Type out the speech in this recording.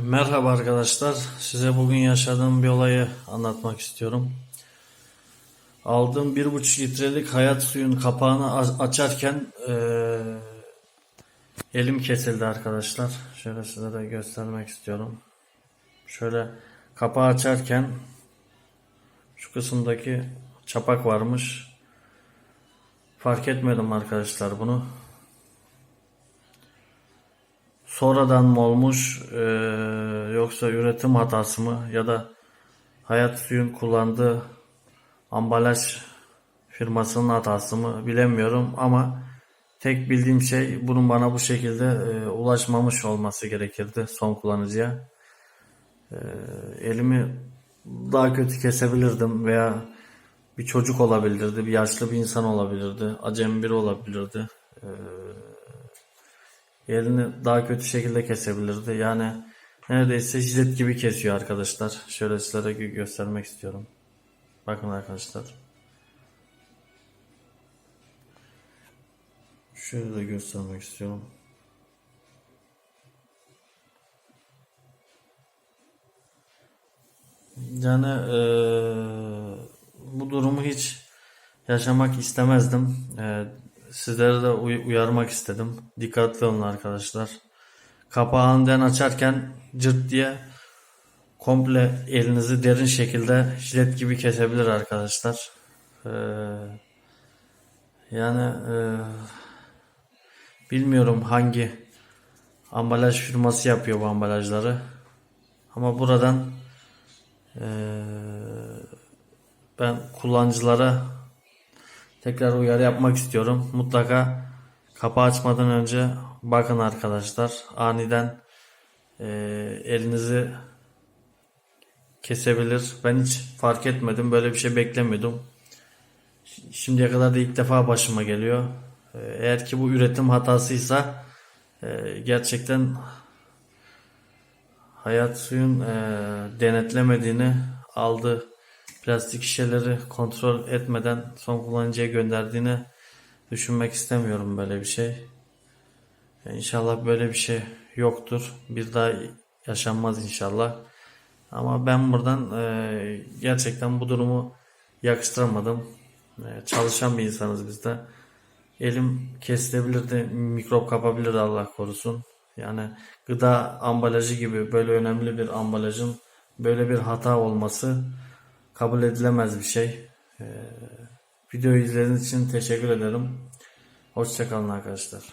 Merhaba arkadaşlar. Size bugün yaşadığım bir olayı anlatmak istiyorum. Aldığım bir buçuk litrelik hayat suyun kapağını açarken eee, elim kesildi arkadaşlar. Şöyle size de göstermek istiyorum. Şöyle kapağı açarken şu kısımdaki çapak varmış. Fark etmedim arkadaşlar bunu. Sonradan mı olmuş eee, yoksa üretim hatası mı ya da Hayat Suyun kullandığı ambalaj firmasının hatası mı bilemiyorum ama tek bildiğim şey bunun bana bu şekilde eee, ulaşmamış olması gerekirdi son kullanıcıya. Eee, elimi daha kötü kesebilirdim veya bir çocuk olabilirdi, bir yaşlı bir insan olabilirdi, acemi biri olabilirdi. Elini daha kötü şekilde kesebilirdi. Yani neredeyse jilet gibi kesiyor arkadaşlar. Şöyle sizlere gö- göstermek istiyorum. Bakın arkadaşlar. Şöyle de göstermek istiyorum. Yani eee, bu durumu hiç yaşamak istemezdim. Eee sizlere de uy- uyarmak istedim. Dikkatli olun arkadaşlar. Kapağından açarken cırt diye komple elinizi derin şekilde jilet gibi kesebilir arkadaşlar. Eee, yani eee, bilmiyorum hangi ambalaj firması yapıyor bu ambalajları. Ama buradan eee, ben kullanıcılara tekrar uyarı yapmak istiyorum. Mutlaka kapağı açmadan önce bakın arkadaşlar. Aniden eee, elinizi kesebilir. Ben hiç fark etmedim. Böyle bir şey beklemiyordum. Şimdiye kadar da ilk defa başıma geliyor. Eee, Eğer ki bu üretim hatasıysa eee, gerçekten Hayat Suyun eee, denetlemediğini aldı plastik şişeleri kontrol etmeden son kullanıcıya gönderdiğini düşünmek istemiyorum böyle bir şey. İnşallah böyle bir şey yoktur. Bir daha yaşanmaz inşallah. Ama ben buradan eee, gerçekten bu durumu yakıştıramadım. Eee, çalışan bir insanız biz de. Elim kesilebilirdi, mikrop kapabilirdi Allah korusun. Yani gıda ambalajı gibi böyle önemli bir ambalajın böyle bir hata olması kabul edilemez bir şey. Ee, videoyu izlediğiniz için teşekkür ederim. Hoşçakalın arkadaşlar.